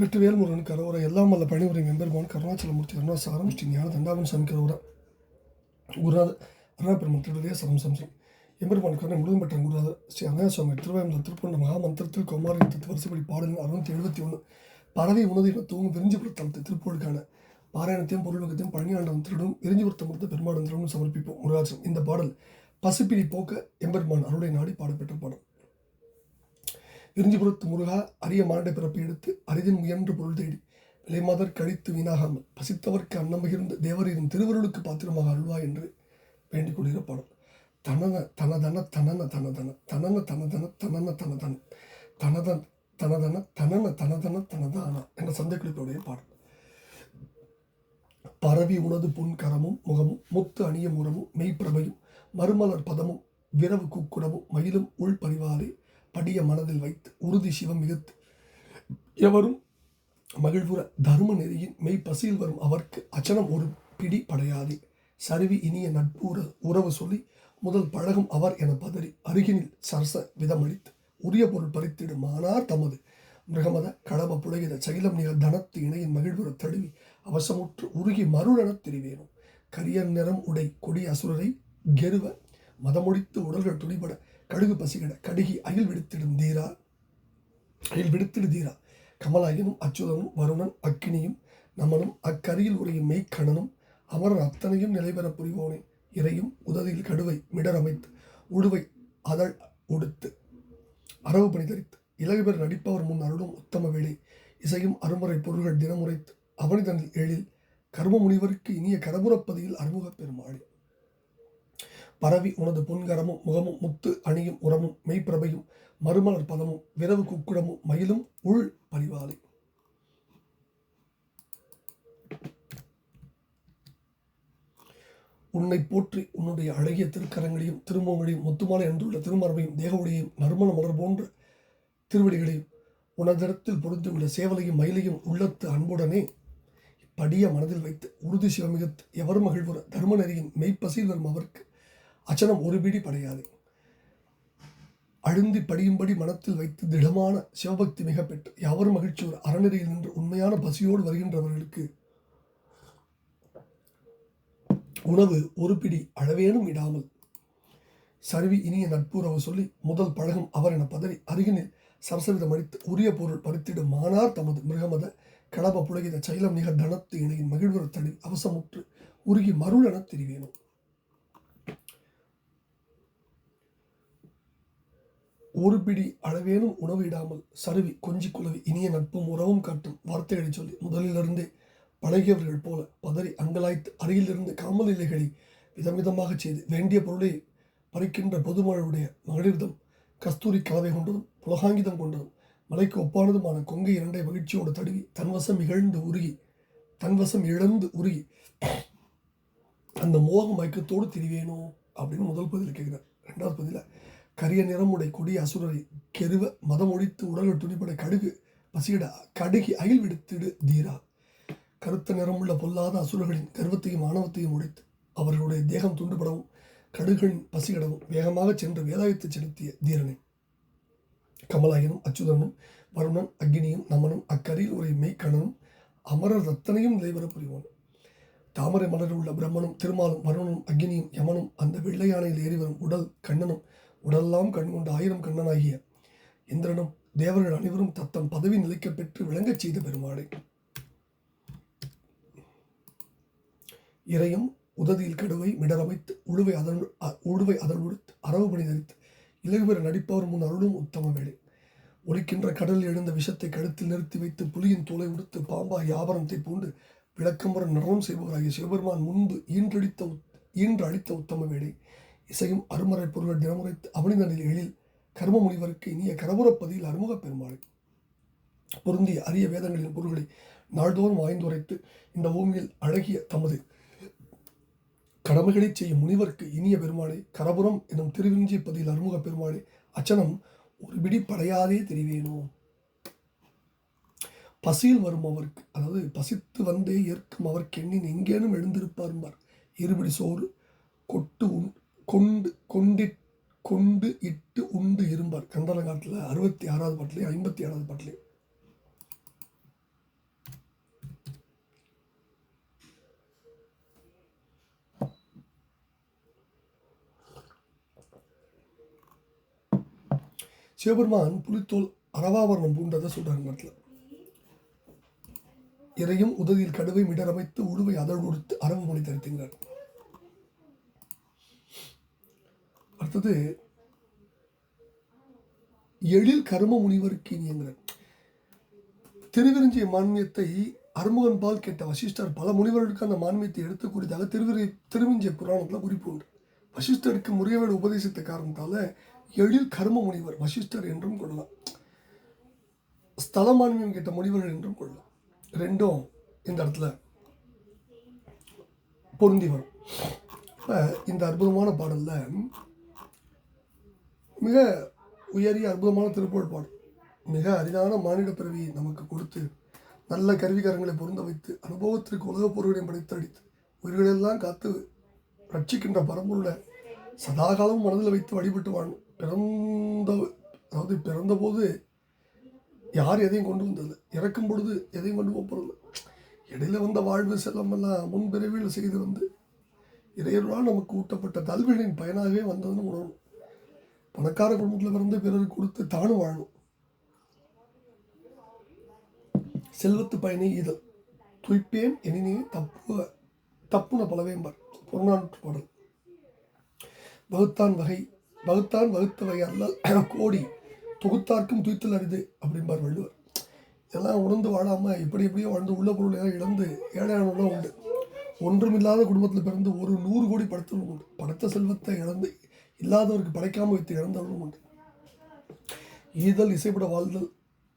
வெற்றிவேல் வேல்முருகன் கரோர எல்லாம் வல்ல பணிவுரை மெம்பெருமான் கருணாச்சலமூர்த்தி கருணாசாரம் ஸ்ரீ ஞான தண்டாவன் சாமி கரோர குருநாத அருணாபெருமன் திருடைய சரம் சம்சம் எம்பெருமான் கருணை முழுதும் பெற்ற குருநாத ஸ்ரீ அனகாசுவாமி திருவாயந்த திருப்பண்ட மகாமந்திரத்தில் கொமாரி வரிசைப்படி பாடல்கள் அறுநூத்தி எழுபத்தி ஒன்று பறவை உணவு என தூங்கும் விரிஞ்சிபுர தளத்தை திருப்பூருக்கான பாராயணத்தையும் பொருளுக்கத்தையும் பழனியாண்டம் திருடும் விரிஞ்சிபுரத்தை முடித்த பெருமாடன் திருடும் சமர்ப்பிப்போம். முருகாசன் இந்த பாடல் பசுப்பிடி போக்க எம்பெருமான் அருளை நாடி பாடப்பெற்ற பாடல். எரிஞ்சிபுரத்து முருகா அரிய மானிட பிறப்பை எடுத்து அரிதின் முயன்று பொருள் தேடி விலைமாதர் கழித்து வீணாகாமல் பசித்தவர்க்கு அன்னம் பகிர்ந்து தேவரின் திருவருளுக்கு பாத்திரமாக அல்வா என்று வேண்டிக் கொள்கிற பாடம் தனன தனதன தனன தனதன தனன தனதன தனன தனதன தனதன் தனதன தனன தனதன தனதான என்ற சந்தைக்குழுக்களுடைய பாடல். பரவி உனது பொன் கரமும் முகமும் முத்து அணிய முறமும் மெய்ப்பிரபையும் மறுமலர் பதமும் விரவு கூக்குடமும் மயிலும் உள் படிய மனதில் வைத்து உறுதி சிவம் மிகுத்து. எவரும் மகிழ்வுற தர்ம நெறியின் மெய் பசியில் வரும் அவர்க்கு அச்சனம் ஒரு பிடி படையாதே. சருவி இனிய நட்புற உறவு சொல்லி முதல் பழகும் அவர் என பதறி அருகினில் சரச விதமளித்து உரிய பொருள் பறித்திடுமானார் தமது. மிருகமத கடம புலகித சைலம் நிகழ் தனத்து இணையின் மகிழ்வுற தழுவி அவசமுற்று உருகி மருளெனத் தெரிவேனும் கரியர் நிறம் உடை கொடி அசுரரை கெருவ மதமொழித்து உடல்கள் துணிபட கடுகு பசிகட கடுகி அயில் விடுத்திடும் தீரா அயில் விடுத்திடு தீரா. கமலாயனும் அச்சுதனும் வருணன் அக்கினியும் நமனும் அக்கரியில் உரையும் மெய்க்கணனும் அமரர் அத்தனையும் நிலைபெற புரிவோனே. இறையும் உதவியில் கடுவை மிடரமைத்து உடுவை அதழ் உடுத்து அரவு பணி தரித்து இலகுபெற நடிப்பவர் முன் அருளும் உத்தம வேலை இசையும் அருமுறை பொருள்கள் தினமுறைத்து அவனிதனில் எழில் கர்ம முனிவருக்கு இனிய கரபுரப்பதியில் அறிமுகப் பெருமாளே. பரவி உனது பொன்கரமும் முகமும் முத்து அணியும் உரமும் மெய்ப்பிரபையும் மறுமலர் பதமும் விரவு குக்குடமும் மயிலும் உள் பரிவாலை. உன்னை போற்றி உன்னுடைய அழகிய திருக்கரங்களையும் திருமுகங்களையும் முத்துமாலை என்றுள்ள திருமரபையும் தேகவுடையும் நறுமண மலர் போன்ற திருவடிகளையும் உனதிடத்தில் பொருந்துள்ள சேவலையும் மயிலையும் உள்ளத்து அன்புடனே படிய மனதில் வைத்து உறுதி சிவமிகத்து எவர் மகிழ்வுற தர்ம நெறியின் வரும் அவருக்கு அச்சனம் ஒரு பிடி படையாது. அழுந்தி படியும்படி மனத்தில் வைத்து திடமான சிவபக்தி மிக பெற்று யாவரும் மகிழ்ச்சி ஒரு அறநெறியில் நின்று உண்மையான பசியோடு வருகின்றவர்களுக்கு உணவு ஒரு பிடி அளவேனும் இடாமல். சருவி இனிய நட்புறவு சொல்லி முதல் பழகம் அவர் என பதறி அருகினில் சரசவிதம் அடித்து உரிய பொருள் பறித்திடும் மானார் தமது மிருகமத கடப புலகித சைலம் நிகர் தனத்து இணையின் மகிழ்வுற தடி அவசமுற்று உருகி மருளென தெரிவேனும். ஒரு பிடி அளவேனும் உணவு இடாமல் சருவி கொஞ்சி குலவி இனிய நட்பும் உறவும் காட்டும் வார்த்தைகளை சொல்லி முதலிலிருந்தே பழகியவர்கள் போல பதறி அங்கலாய்த்து அருகிலிருந்து காமல் இலைகளை விதவிதமாக செய்து வேண்டிய பொருளை பறிக்கின்ற பொதுமழையுடைய மகளிர்தம் கஸ்தூரி கலவை கொண்டதும் புலகாங்கிதம் கொண்டதும் மலைக்கு ஒப்பானதுமான கொங்கை இரண்டை மகிழ்ச்சியோடு தடுவி தன்வசம் இகழ்ந்து உருகி தன்வசம் இழந்து உருகி அந்த மோக மயக்கத்தோடு திரிவேனோ அப்படின்னு முதல் பதில் கேட்குறார். ரெண்டாவது பதில கரிய நிறமுடை கொடிய அசுரரை கெருவ மதம் ஒழித்து உடல்கள் துணிப்பட கடுகு பசியிட கடுகி அயில் விடுத்திடு தீரா. கருத்த நிறமுள்ள பொல்லாத அசுரர்களின் கர்வத்தையும் ஆணவத்தையும் உடைத்து அவர்களுடைய தேகம் துண்டுபடவும் கடுகளின் பசியிடவும் வேகமாக சென்று வேதாயத்தை செலுத்திய தீரனை. கமலாயனும் அச்சுதனும் வருணன் அக்னியும் நமனும் அக்கரியில் உரை மெய்க்கணனும் அமரர் ரத்தனையும் நிலைவர புரிவான். தாமரை மலரில் உள்ள பிரம்மனும் திருமாலும் வருணனும் அக்னியும் யமனும் அந்த வெள்ளை யானையில் ஏறி வரும் உடல் கண்ணனும் உடலெல்லாம் கண்கொண்ட ஆயிரம் கண்ணனாகிய இந்திரனும் தேவர்கள் அனைவரும் தத்தம் பதவி நிலைக்கப் பெற்று விளங்கச் செய்த பெருமாளை. இறையும் உததியில் கடுவை மிடரமைத்து உழுவை அதன் உழுவை அதன் உடுத்து அரவு பணி தரித்து இலகுபெற நடிப்பவர் முன் அருளும் உத்தம வேலை ஒலிக்கின்ற கடலில் எழுந்த விஷத்தை கழுத்தில் நிறுத்தி வைத்து புலியின் தோலை உடுத்து பாம்பாய் ஆபரணத்தை பூண்டு விளக்கம்பரம் நிறம் செய்பவராகிய சிவபெருமான் முன்பு ஈன்றடித்த ஈன்று அளித்த உத்தம வேலை இசையும் அருமறை பொருள்கள் தினமுறைத்து அவனிந்த நிலைகளில் கர்ம முனிவருக்கு இனிய கரபுரப்பதியில் அறிமுக பெருமாள். பொருந்திய அரிய வேதங்களின் பொருள்களை நாள்தோறும் வாய்ந்துரைத்து இந்த பூமியில் அழகிய தமது கடமைகளை செய்யும் முனிவருக்கு இனிய பெருமாளை கரபுரம் எனும் திருவிஞ்சி பதியில் அறிமுக பெருமாளை அச்சனம் ஒரு பிடி படையாதே தெரிவேனோ? பசியில் வரும் அவருக்கு அதாவது பசித்து வந்தே ஏற்கும் அவருக்கு எண்ணின் எங்கேனும் எழுந்திருப்பார்பார் இருபடி சோறு கொட்டு உண் கொண்டு கொண்டி கொண்டு இட்டு உண்டு இரும்பார். கந்தரங்காட்டில் அறுபத்தி ஆறாவது பாட்டிலையும் ஐம்பத்தி ஆறாவது பாட்டிலே. சிவபெருமான் புலித்தோல் அரவாவரணம் பூண்டதை சொல்கிறாங்க இடத்துல இறையும் உதவியில் கடுவை மிடரமைத்து உழுவை அதழ் கொடுத்து அரவு மணி தரித்துங்கிறார் அடுத்தது எழில் கரும முனிவருக்கு இனியங்கிறார். திருவிருஞ்சிய மான்மியத்தை அருமுகன் பால் கேட்ட வசிஷ்டர் பல முனிவர்களுக்கு அந்த மான்மியத்தை எடுத்து குறித்தாக திருவிரி திருவிஞ்சிய புராணத்தில் குறிப்பு உண்டு. வசிஷ்டருக்கு முறையவேடு உபதேசித்த காரணத்தால் எழில் கரும முனிவர் வசிஷ்டர் என்றும் கொள்ளலாம். ஸ்தல மான்மியம் கேட்ட முனிவர்கள் என்றும் கொள்ளலாம். ரெண்டும் இந்த இடத்துல பொருந்தி வரும். இந்த அற்புதமான பாடலில் மிக உயரிய அற்புதமான திருப்புகழ் பாடல் மிக அரிதான மானிட பிறவியை நமக்கு கொடுத்து நல்ல கருவிகரங்களை பொருந்த வைத்து அனுபவத்திற்கு உலகப் பொருளையும் படைத்து அடித்து உயிர்களெல்லாம் காத்து ரட்சிக்கின்ற பரம்பொருளை சதாகாலம் மனதில் வைத்து வழிபட்டு வாழணும் பிறந்த அதாவது பிறந்தபோது யார் எதையும் கொண்டு வந்தது இறக்கும் பொழுது எதையும் கொண்டு போகிறது இடையில வந்த வாழ்வு செல்லமெல்லாம் முன்பிறவியில் செய்து வந்து இறையருளால் நமக்கு ஊட்டப்பட்ட தல்விகளின் பயனாகவே வந்ததுன்னு உணரணும். பணக்கார குடும்பத்தில் பிறந்து பிறருக்கு கொடுத்து தானும் வாழணும். செல்வத்து பயனை இது துய்ப்பேன் எனினே தப்பு தப்புன பலவேம்பர். பொருநாட்டு பாடல். வகுத்தான் வகை வகுத்தான் வகுத்த வகை அல்ல கோடி தொகுத்தார்க்கும் துய்த்தல் அரிது அப்படிம்பார் வள்ளுவர். இதெல்லாம் உணர்ந்து வாழாமல் எப்படி எப்படியோ வாழ்ந்து உள்ள பொருளை எல்லாம் இழந்து ஏழையானவங்களும் உண்டு. ஒன்றுமில்லாத குடும்பத்தில் பிறந்து ஒரு நூறு கோடி படத்தில் உண்டு. படத்த செல்வத்தை இழந்து இல்லாதவருக்கு படைக்காமல் வைத்து இழந்தவர்களும் உண்டு. ஈதல் இசைப்பட வாழ்தல்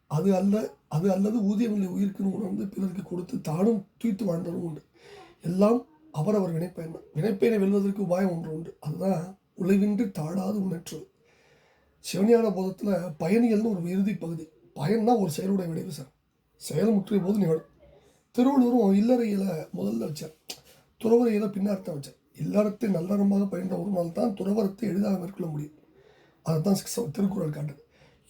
அது அல்ல அது அல்லது ஊதியமில்லை உயிருக்குன்னு உணர்ந்து பிறருக்கு கொடுத்து தானும் தூய்த்து வாழ்ந்தவரும் உண்டு. எல்லாம் அவரவர் வினைப்பயன் தான் வினைப்பயனை வெல்வதற்கு உபாயம் ஒன்று உண்டு. அதுதான் உழைவின்றி தாழாது உணர்ற்றுவது சிவஞான போதத்தில் பயணிகள்னு ஒரு இறுதி பகுதி. பயன்னா ஒரு செயலுடைய விளைவு சார். செயல் முற்றிய போது நிகழும். திருவள்ளுவரும் இல்லறையில் முதல்ல வச்சார். துறவரையில பின்னார்த்தம் வச்சேன் இல்லறத்தை நல்லறமாக பயின்ற ஒரு தான் துறவரத்தை எளிதாக மேற்கொள்ள முடியும். அதுதான் சிக்ஸ் திருக்குறள் காட்டுது.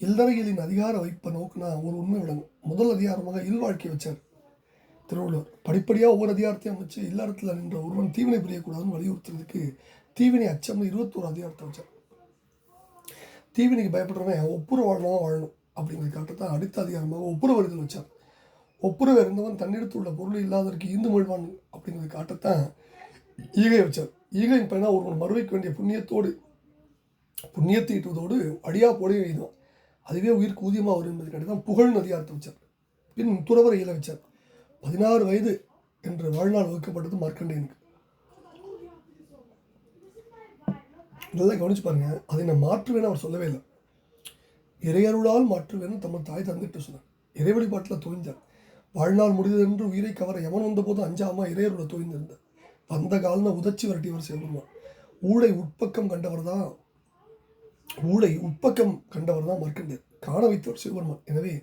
இல்லறைகளின் அதிகார வைப்பை நோக்குனா ஒரு உண்மை விளங்கும். முதல் அதிகாரமாக இல்வாழ்க்கை வச்சார் திருவள்ளுவர். படிப்படியாக ஒவ்வொரு அதிகாரத்தையும் அமைச்சு இல்லறத்தில் நின்ற ஒருவன் தீவினை புரியக்கூடாதுன்னு வலியுறுத்துறதுக்கு தீவினை அச்சம்னு இருபத்தோரு அதிகாரத்தை வச்சார். தீவினைக்கு பயப்படுறவன் ஒப்புர வாழணும் வாழணும் காட்டு காட்டத்தான் அடுத்த அதிகாரமாக ஒப்புரவறிதல் வச்சார். ஒப்புரவு இருந்தவன் தன்னிடத்துள்ள பொருள் இல்லாததற்கு ஈந்து மொழ்வான் அப்படிங்கிறத காட்டத்தான் ஈகை வச்சார். ஈகையின் பயனா ஒருவன் மறுவைக்க வேண்டிய புண்ணியத்தோடு புண்ணியத்தை ஈட்டுவதோடு அடியா போடையும் எய்துவான். அதுவே உயிருக்கு ஊதியமாக வரும் என்பது காட்டி தான் புகழ் அதிகாரத்தை வச்சார். பின் துறவரை இயல வச்சார். பதினாறு வயது என்று வாழ்நாள் வகுக்கப்பட்டது மார்க்கண்டேயனுக்கு. இதெல்லாம் கவனிச்சு பாருங்க அதை நான் மாற்றுவேன்னு அவர் சொல்லவே இல்லை. இறையருளால் மாற்றுவேன்னு தம்மன் தாய் தந்துட்டு சொன்னார். இறை வழிபாட்டில் வாழ்நாள் முடிந்ததென்று உயிரை கவர எவன் வந்தபோது அஞ்சாமா இறையருளை தோய்ந்திருந்தார் வந்த காலன உதச்சி விரட்டியவர் சிவபெருமான். ஊழை உட்பக்கம் கண்டவர் தான் ஊழை உட்பக்கம் கண்டவர் தான் மார்க்கண்டேயர் காண வைத்தவர் சிவபெருமான். எனவே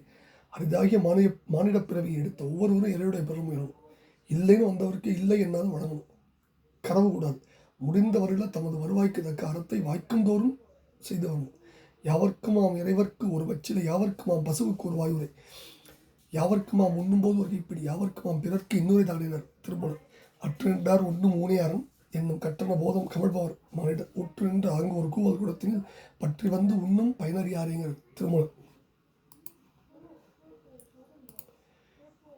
அரிதாகிய மானிய மானிட பிறவியை எடுத்த ஒவ்வொருவரும் இறையுடைய பெருமையிலும் இல்லைன்னு வந்தவருக்கு இல்லை என்னாலும் வழங்கணும். கனவு கூடாது. முடிந்தவர்கள் தமது வருவாய்க்கு தக்க அறத்தை வாய்க்கும் தோறும் செய்து வரணும் யாவர்க்குமாம் இறைவர்க்கு ஒரு வச்சிலை யாவர்க்குமாம் பசுவுக்கு ஒரு வாயுரை. யாவர்க்குமாம் உண்ணும்போது ஒரு இப்படி யாவர்க்குமாம் பிறர்க்கு இன்னொரு தாடினர் திருமணம். அற்றின்றார் உண்ணும் ஊனியாரும் என்னும் கட்டண போதம் கமழ்பவர் மனிதர். உற்று நின்று அங்கு ஒரு கூவல் குடத்தில் பற்றி வந்து உண்ணும் பயனறியாருங்கிற திருமணம்.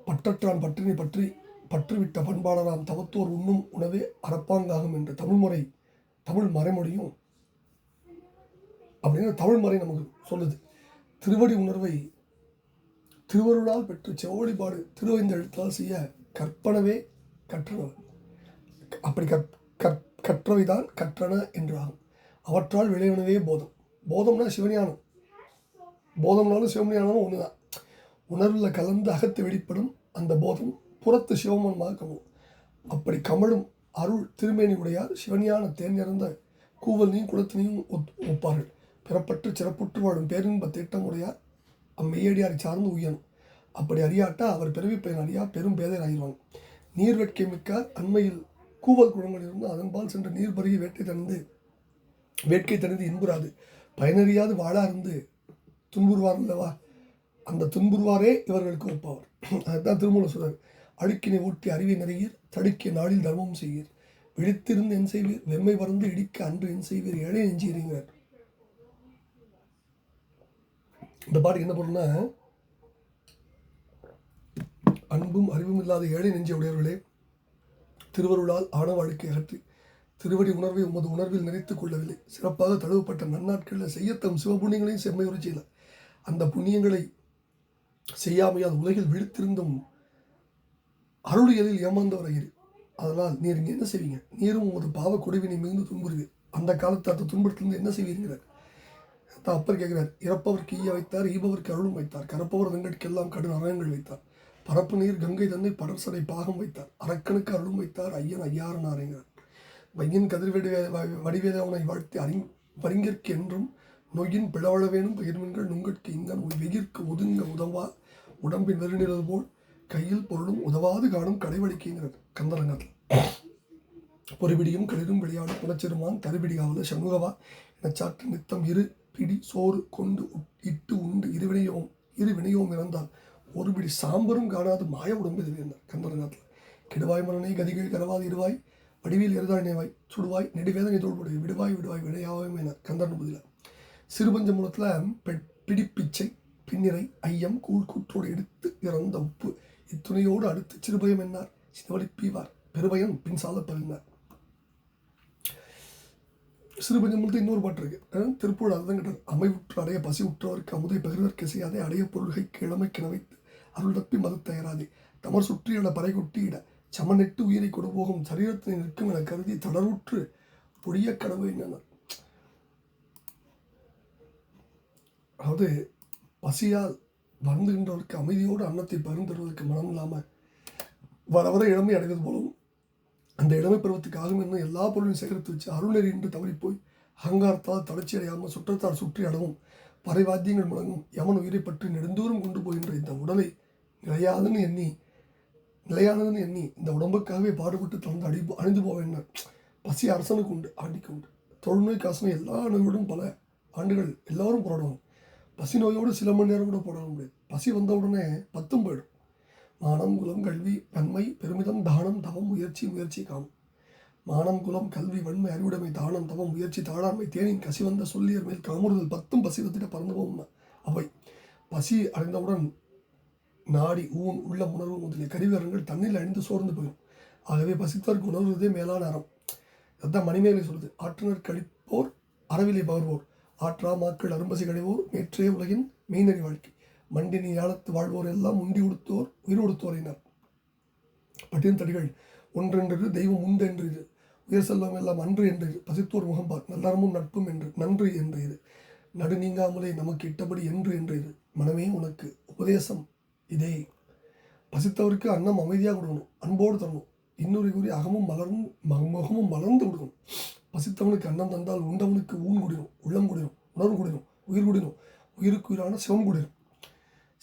பட்டற்றான் பற்றினை பற்றி பற்றுவிட்ட பண்பாளராம் தவத்தோர் உண்ணும் உணவே அறப்பாங்காகும் என்ற தமிழ்முறை தமிழ் மறைமொழியும் அப்படின்னு தமிழ்மறை நமக்கு சொல்லுது. திருவடி உணர்வை திருவருளால் பெற்று செவ்வழிபாடு திருவைந்தெழுத்தால் செய்ய கற்பனவே கற்றனவர் அப்படி கற் கற் கற்றவைதான் கற்றன என்றாகும். அவற்றால் விளைவனவே போதம். போதம்னா சிவஞானம். போதம்னாலும் சிவஞானமும் ஒன்று தான் உணர்வில் கலந்து அகத்து வெளிப்படும் அந்த போதம் புறத்து சிவமனமாக கமலும் அப்படி கமழும் அருள் திருமேனி உடையார் சிவஞான தேன் நிறைந்த கூவலையும் குளத்தினையும் ஒப் ஒப்பார்கள். பிறப்பற்று சிறப்புற்று வாழும் பேரின்ப திட்டம் உடையார் அம்மெய்யடியாரை சார்ந்து உயரும். அப்படி அறியாட்டா அவர் பிறவி பயன் அறியா பெரும் பேதர் ஆயிடுவாங்க நீர் வெட்கை மிக்க அண்மையில் கூவல் குளங்கள் இருந்து அதன்பால் சென்று நீர் பருகி வேட்டை தணிந்து வேட்கை தணிந்து இன்புறாது. பயனறியாது வாழா இருந்து துன்புறுவார் அல்லவா? அந்த துன்புறுவாரே இவர்களுக்கு ஒப்பாவர். அதுதான் திருமூல சொல்றார். அழுக்கினை ஓட்டி அறிவை நிறையீர் தடுக்கிய நாளில் தர்மம் செய்வீர் விழித்திருந்து என் செய்வீர் வெம்மை வறந்து இடிக்க அன்று என் செய்வீர் ஏழை நெஞ்சுகிறீங்கிறார் இந்த பாட்டுக்கு என்ன பொருள்னா அன்பும் அறிவும் இல்லாத ஏழை நெஞ்ச உடையவர்களே திருவருளால் ஆணவ அழுக்கை அகற்றி திருவடி உணர்வை உமது உணர்வில் நிறைத்துக் கொள்ளவில்லை. சிறப்பாக தழுவப்பட்ட நன்னாட்களில் செய்யத்தம் சிவபுண்ணியங்களையும் செம்மையுறு செய்யல அந்த புண்ணியங்களை செய்யாமையால் உலகில் விழித்திருந்தும் அருளியலில் ஏமாந்தவர் அதனால் நீர் இங்கே என்ன செய்வீங்க? நீரும் உமது பாவ கொடுவினை மிகுந்து துன்புறுவீர். அந்த காலத்து அந்த துன்பத்திலிருந்து என்ன செய்வீர்கள் தான் அப்பர் கேட்கிறார் இறப்பவருக்கு ஈய வைத்தார் ஈபவருக்கு அருளும் வைத்தார். கரப்பவர் வெங்கட்கெல்லாம் கடும் அரங்கங்கள் வைத்தார். பரப்பு நீர் கங்கை தன்னை படர்சடை பாகம் வைத்தார். அரக்கனுக்கு அருளும் வைத்தார் ஐயன் ஐயாரன் ஆரைங்கிறார் வையின் கதிர்வெடி வடிவேதவனை வாழ்த்தி அறி பரிங்கிற்கு என்றும் நொயின் பிளவளவேனும் பகிர்மின்கள் நுங்கட்கு இங்கன் வெயிற்கு ஒதுங்க உதவா உடம்பின் வெறுநிறது போல் கையில் பொருளும் உதவாது காணும் கடைவழிக்குங்கிறது கந்தரங்கத்தில் பொறிபிடியும் களிரும் விளையாடும் புலச்செருமான் தருபிடியாவது சண்முகவா எனச் சாற்று நித்தம் இரு பிடி சோறு கொண்டு உட்- இட்டு உண்டு. இருவினையோம் இரு வினையோம் இறந்தால் ஒரு பிடி சாம்பரும் காணாது மாய உடம்பு இது வேண்டார் கந்தரங்கத்தில். கெடுவாய் மனனை கதிகள் கரவாது இருவாய் வடிவில் எருதாய் நேவாய் சுடுவாய் நெடுவேதனை தோல்புடைய விடுவாய் விடுவாய் வினையாவும் என கந்தன் பதில சிறுபஞ்ச மூலத்தில் பிடிப்பிச்சை பின்னிறை ஐயம் கூழ் கூற்றோடு எடுத்து இறந்த உப்பு இத்துணையோடு அடுத்து சிறுபயம் என்னார் சிறுவழி பீவார் பெருபயம் பின் சால சிறுபஞ்சமூலத்தில் இன்னொரு பாட்டு இருக்குது திருப்பூர் அதுதான் கிட்டார் அமைவுற்று அடைய பசி உற்றவருக்கு அமுதை பகிர்வதற்கு செய்யாதே அடைய பொருள்கை கிழமை கிணவைத்து அருள் தப்பி மது தயாராதே. தமர் சுற்றியிட பறை கொட்டியிட சமனிட்டு உயிரை கொடுபோகும் சரீரத்தினை நிற்கும் என கருதி தளர்வுற்று பொடிய கனவு என்னன்னா? அதாவது பசியால் வருந்துகின்றவருக்கு அமைதியோடு அன்னத்தை பகிர்ந்தருவதற்கு மனம் இல்லாமல் வர வர இளமை அடைவது போலவும் அந்த இளமை பருவத்துக்கு ஆகும் என்ன எல்லா பொருளையும் சேகரித்து வச்சு அருள்நெறி என்று தவறிப்போய் அகங்காரத்தால் தளர்ச்சி அடையாமல் சுற்றத்தால் சுற்றி அடவும். பறைவாத்தியங்கள் முழங்கும். யமன் உயிரை பற்றி நெடுந்தூரம் கொண்டு போகின்ற இந்த உடலை நிலையாதுன்னு எண்ணி நிலையானதுன்னு எண்ணி இந்த உடம்புக்காகவே பாடுபட்டு தந்து அடி அணிந்து போவேன் பசி அரசனுக்கு உண்டு ஆண்டிக்கு உண்டு. தொழுநோய் காசனை எல்லா நோயோடும் பல ஆண்டுகள் எல்லாரும் போராடுவாங்க. பசி நோயோடு சில மணி நேரம் கூட போராட முடியாது. பசி வந்த உடனே பத்தும் போயிடும். மானம் குலம் கல்வி வன்மை பெருமிதம் தானம் தவம் முயற்சி முயற்சி காம். மானம் குலம் கல்வி வன்மை அறிவுடைமை தானம் தவம் முயற்சி தாழாமை தேனின் கசிவந்த சொல்லியர் மேல் காமுறுதல் பத்தும் பசி வத்திட பறந்து போகும் அவை. பசி அடைந்தவுடன் நாடி ஊன் உள்ள உணர்வு முதலிய கருவிகரங்கள் தண்ணில் அழிந்து சோர்ந்து போயிடும் ஆகவே பசித்தவர்க்கு உணர்வதே மேலான அறம். அதுதான் மணிமேலை சொல்லுது. ஆற்றுநர் கழிப்போர் அறவிலை பகர்வோர். ஆற்றா மாக்கள் அரும்பசி கழிவோர் நேற்றே உலகின் மெய்நறி வாழ்க்கை. மண்டினி ஞானத்து வாழ்வோர் எல்லாம் உண்டி உடுத்தோர் உயிர் உடுத்தோரினர் பட்டியன் தடிகள் ஒன்றென்று தெய்வம் உண்டு என்று இது உயர் செல்வம் எல்லாம் அன்று என்று இது பசித்தோர் முகம்பார் நல்லறமும் நட்பும் என்று நன்று என்று இது நடு நீங்காமலே நமக்கு இட்டபடி என்று என்று இது மனமே உனக்கு உபதேசம் இதே. பசித்தவருக்கு அன்னம் அமைதியாக கொடுக்கணும் அன்போடு தரணும். இன்னொரு கூறி அகமும் மலரும் ம- முகமும் மலர்ந்து கொடுக்கணும் பசித்தவனுக்கு அன்னம் தந்தால் உண்டவனுக்கு ஊன் குடிரும் உள்ளம் குடிரும் உணர்வு குடிரும் உயிர் குடிரும் உயிருக்கு உயிரான சிவம் குடிரும்.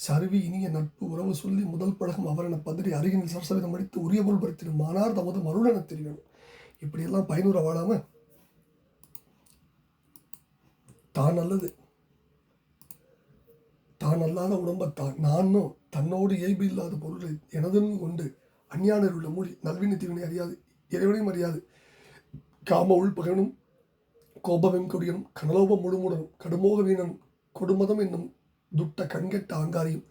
சருவி இனிய நட்பு உறவு சொல்லி முதல் பழகம் அவரென பதறி அருகினில் சரசவிதம் அடித்து உரிய பொருள் படுத்திடும் மானார் தமது மருளென தெரியணும் இப்படியெல்லாம் பயனுற வாழாம தான் நல்லது. தான் அல்லாத உடம்பை தான். நானும் தன்னோடு இயல்பு இல்லாத பொருளை எனதுன்னு கொண்டு அஞ்ஞானர் உள்ள மூடி நல்வினை தீவினை அறியாது இறைவனையும் அறியாது. காம உள்பகனும் கோபமெம் கொடியனும் கனலோபம் முழுமுடனும் கடுமோக வீணனும் கொடுமதம் என்னும் துட்ட கண்கெட்ட ஆங்காரியும்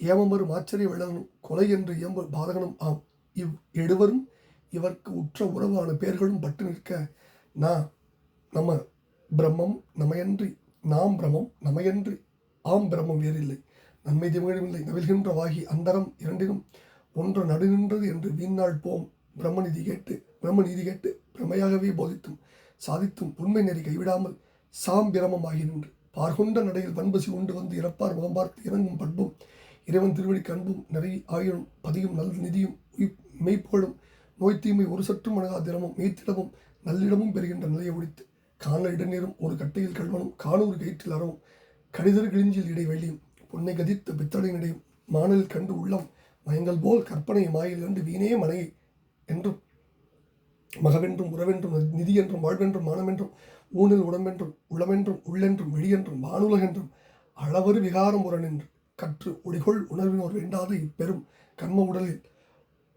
ஏமமரும் ஆச்சரிய வெள்ளனும் கொலை என்று இயம்ப பாதகனும் ஆம். இவ் எடுவரும் இவர்க்கு உற்ற உறவான பெயர்களும் பட்டு நிற்க நான் நம்ம பிரம்மம் நமையன்றி நாம் பிரமம் நமையன்றி ஆம் பிரம்மம் வேறில்லை. நன்மை திகழவில்லை நவில்கின்ற வாகி அந்தரம் இரண்டினும் ஒன்று நடுநின்றது என்று வீணாள் போம். பிரம்மநிதி கேட்டு பிரம்மநீதி கேட்டு பிரமையாகவே போதித்தும் சாதித்தும் உண்மை நெறி கைவிடாமல் சாம்பிரமமாகி நின்று. பார்கொண்ட நடையில் வன்பசி கொண்டு வந்து இறப்பார் முகம் பார்த்து இறங்கும் பண்பும் இறைவன் திருவடிக்கு அன்பும் நிறை ஆயுளும் பதியும் நல் நிதியும் உயிர் மெய்ப்புகழும் நோய் தீமை ஒரு சற்றும் அணுகா தினமும் மெய்த்திடமும் நல்லிடமும் பெறுகின்ற நிலையை ஒழித்து காண இடைநீரும் ஒரு கட்டையில் கல்வனும் காணூர் கயிற்றில் அறவும் கடிதர் கிழிஞ்சில் இடைவெளியும் பொன்னை கதித்த பித்தளை நடையும் மானலில் கண்டு உள்ளம் மயங்கள் போல் கற்பனை மாயில் கண்டு வீணே மனை என்றும் மகவென்றும் உறவென்றும் நிதி என்றும் வாழ்வென்றும் மானமென்றும் ஊனில் உடம்பென்றும் உளமென்றும் உள்ளென்றும் வெளியென்றும் வானுலகென்றும் அளவரு விகாரம் உரனென்று கற்று ஒளிகொள் உணர்வினோர் வேண்டாத இப்பெரும் கர்ம உடலில்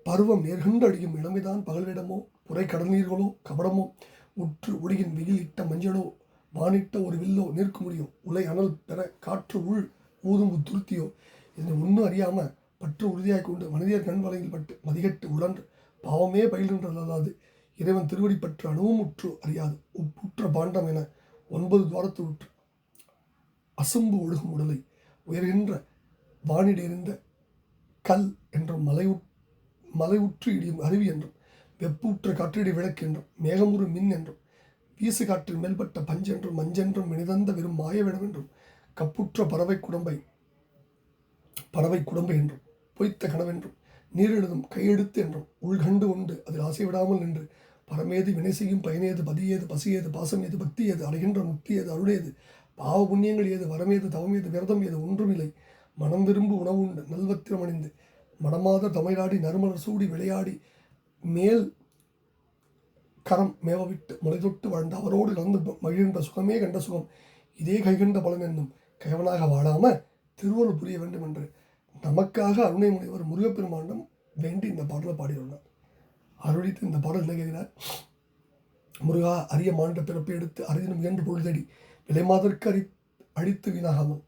பருவம் நேர்கண்டு அடியும் இளமைதான் பகல்விடமோ? புரை கடல் நீர்களோ கபடமோ? உற்று ஒளியின் வெயில் இட்ட மஞ்சளோ? வானிட்ட ஒரு வில்லோ நிற்க முடியும் உலை அனல் பெற காற்று உள் ஊதும் துருத்தியோ இதனை ஒன்றும் அறியாமல் பற்று உறுதியாக கொண்டு மனிதர் கண் வலையில் பட்டு மதிகட்டு உழன்று பாவமே பயில்கின்றதல்லாது இறைவன் திருவடி பற்று அணுவும் உற்று அறியாது. உப்புற்ற பாண்டம் என ஒன்பது துவாரத்து உற்று அசம்பு ஒழுகும் உடலை உயர்கின்ற வானிடெறிந்த கல் என்றும் மலை மலை இடியும் அருவி என்றும் வெப்பூற்ற காற்றடி விளக்கு என்றும் மேகமுறு மின் என்றும் வீசு காற்றில் மேல்பட்ட பஞ்சென்றும் மஞ்சென்றும் மினிதந்த வெறும் மாயவிடம் என்றும் கப்புற்ற பறவை குடம்பை பறவை குடம்பை என்றும் பொய்த்த கனவென்றும் நீரெழுதும் கையெழுத்து என்றும் உள்கண்டு உண்டு அதில் ஆசை விடாமல் நின்று பரமேது வினை செய்யும் பயனேது பதியேது பசியேது பாசம் ஏது பக்தி ஏது அடைகின்ற முக்தி ஏது அருளேது. பாவ புண்ணியங்கள் ஏது வரமேது தவமேது விரதம் ஏது ஒன்றுமில்லை. மனம் விரும்பு உணவு உண்டு நல்வத்திரம் அணிந்து. மனமாத தமிழாடி நறுமலர் சூடி விளையாடி மேல் கரம் மேவவிட்டு முளைதொட்டு வாழ்ந்த அவரோடு கலந்து மகிழ்கின்ற சுகமே கண்ட சுகம். இதே கைகண்ட பலன் என்னும் கைவனாக வாழாம திருவள்ளுவர் புரிய வேண்டும் என்று நமக்காக அருணை முனைவர் முருகப்பெருமாண்டம் வேண்டி இந்த பாடலை பாடியுள்ளார். அருளித்து இந்த பாடல் என்ன கேட்கிறார் முருகா அரிய மாண்ட பிறப்பை எடுத்து அரிதினும் இயன்று பொழுதடி விலைமாதற்கு அறி அழித்து வீணாகாமல்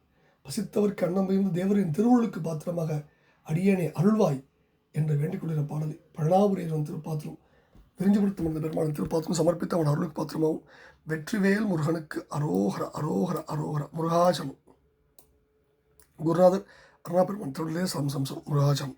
பசித்தவர்க்கு அன்னம் பயந்து தேவரின் திருவுளுக்கு பாத்திரமாக அடியேனே அருள்வாய் என்று வேண்டிக் கொள்கிற பாடலை பழனாபுரியன் திருப்பாத்திரம் விரிஞ்சுபடுத்தும் அந்த பெருமாள் திருப்பாத்திரம் சமர்ப்பித்த அவன் அருளுக்கு பாத்திரமாகவும் வெற்றிவேல் முருகனுக்கு அரோகர அரோகர அரோகர முருகாச்சலம் குருநாதர் அருணா பெருமான் திருவிழே சம்சம்சம் முருகாச்சலம்